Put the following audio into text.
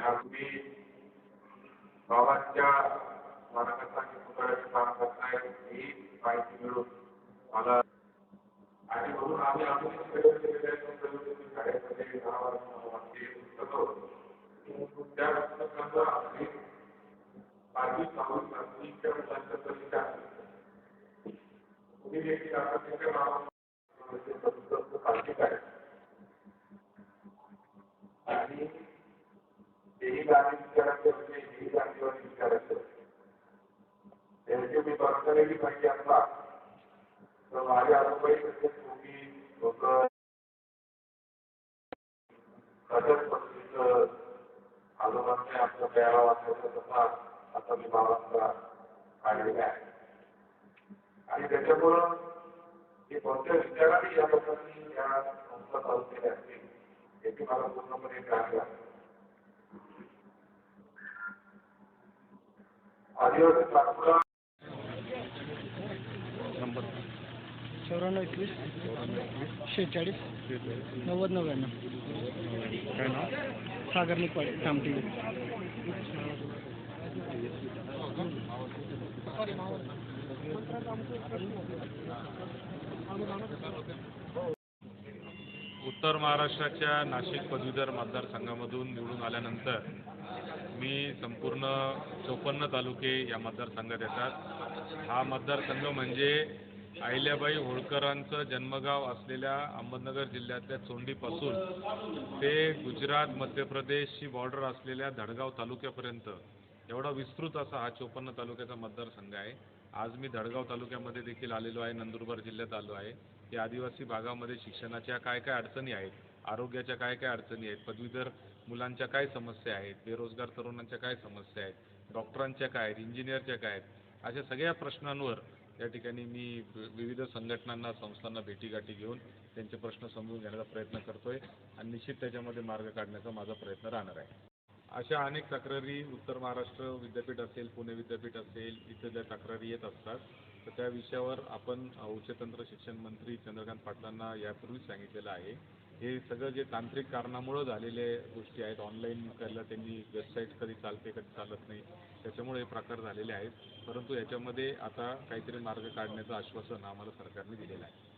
त्यांना तुम्ही बाबांच्या स्मरणाचा आणि पुतळ्याचं काम करताय ही माहिती मिळून मला आणि म्हणून आम्ही अजूनही प्रयत्न केलेले आहेत पण शाळेमध्ये गावामध्ये पुस्तकं त्या पुस्तकांना आपली पाचवी सहावी सातवीच्या मुलांच्या परीक्षा तुम्ही देखील आता त्याच्या नावामध्ये पुस्तक साहजिक आहे आणि तेही गाणी विचारायचं म्हणजे हेही गाणीवर विचारायचं त्यांची मी पर्सनली माहिती असला तर माझे आरोपही तसेच तुम्ही लोक खरंच पद्धतीचं आजोबांनी आपलं प्यारा वाचायचं तसा आता मी बाबांचा काढलेला आहे आणि त्याच्यामुळं हे कोणत्या विचाराने या लोकांनी या संस्था चालू केल्या असतील याची मला पूर्णपणे जाणीव आहे आदिवासी सातपुडा नंबर चौऱ्याण्णव एकवीस. शेहेचाळीस. नव्वद नव्याण्णव. काय नाव? सागर निकवाडे कामठी उत्तर महाराष्ट्राच्या नाशिक पदवीधर मतदारसंघामधून निवडून आल्यानंतर मी संपूर्ण चोपन्न तालुके या मतदारसंघात येतात. हा मतदारसंघ म्हणजे अहिल्याबाई होळकरांचं जन्मगाव असलेल्या अहमदनगर जिल्ह्यातल्या चोंडीपासून ते गुजरात मध्य प्रदेशची बॉर्डर असलेल्या धडगाव तालुक्यापर्यंत. एवढा विस्तृत असा हा चोपन्न तालुक्याचा मतदारसंघ आहे. आज मी धडगाव तालुक्यामध्ये देखील आलेलो आहे नंदुरबार जिल्ह्यात आलो आहे. या आदिवासी भागामध्ये शिक्षणाच्या काय काय अडचणी आहेत आरोग्याच्या काय काय अडचणी आहेत पदवीधर मुलांच्या काय समस्या आहेत बेरोजगार तरुणांच्या काय समस्या आहेत डॉक्टरांच्या काय आहेत इंजिनियरच्या काय आहेत अशा सगळ्या प्रश्नांवर या ठिकाणी मी विविध संघटनांना संस्थांना भेटीगाठी घेऊन त्यांचे प्रश्न समजून घेण्याचा प्रयत्न करतो आहे आणि निश्चित त्याच्यामध्ये मार्ग काढण्याचा माझा प्रयत्न राहणार आहे. अशा अनेक तक्रारी उत्तर महाराष्ट्र विद्यापीठ असेल पुणे विद्यापीठ असेल इथे ज्या तक्रारी येत असतात तर त्या विषयावर आपण उच्चतंत्र शिक्षण मंत्री चंद्रकांत पाटलांना यापूर्वीच सांगितलेलं आहे. हे सगळं जे तांत्रिक कारणामुळं झालेले गोष्टी आहेत ऑनलाईन करायला त्यांनी वेबसाईट कधी चालते कधी चालत नाही त्याच्यामुळे हे प्रकार झालेले आहेत. परंतु याच्यामध्ये आता काहीतरी मार्ग काढण्याचं आश्वासन आम्हाला सरकारने दिलेलं आहे.